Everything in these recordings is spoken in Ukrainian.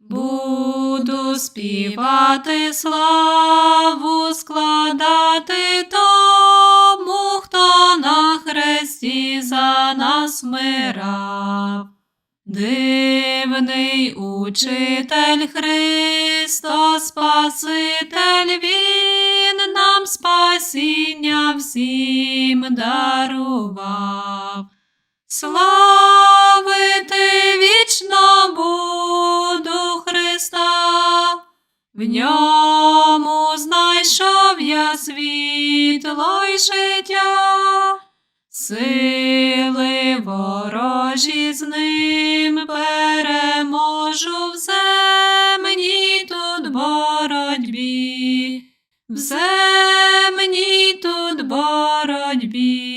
Буду співати славу, складати тому, хто на хресті за нас вмирав. Дивний учитель Христос, Спаситель, Він нам спасіння всім дарував. Славити вічно в ньому знайшов я світло й життя, сили ворожі з ним переможу в земній тут боротьбі, в земній тут боротьбі.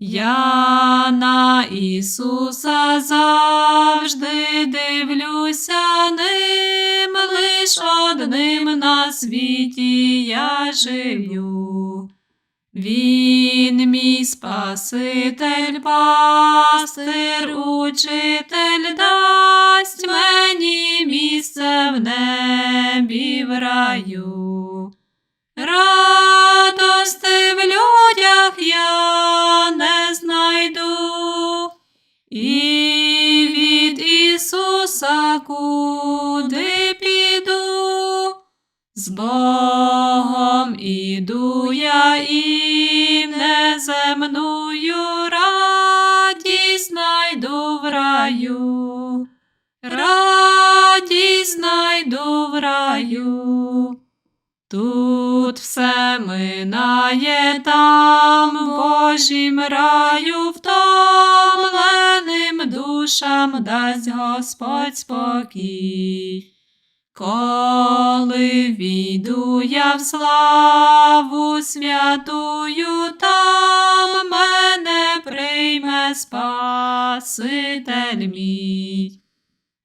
Я на Ісуса завжди дивлюся ним, лиш одним на світі я живу. Він мій Спаситель, пастир, учитель дасть мені місце в небі в раю. Радости в людях я не знайду, і від Ісуса куди з Богом іду я і неземную радість знайду в раю, радість знайду в раю. Тут все минає там, Божім раю, втомленим душам дасть Господь спокій. Коли війду я в славу святую, там мене прийме Спаситель мій.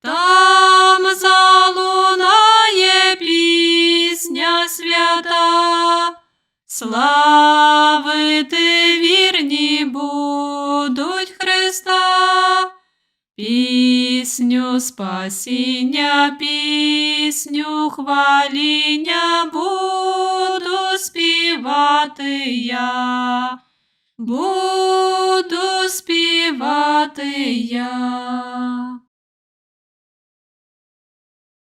Там залунає пісня свята, славити вірні будуть Христа, пісню спасіння, пісню хваління буду співати я, буду співати я.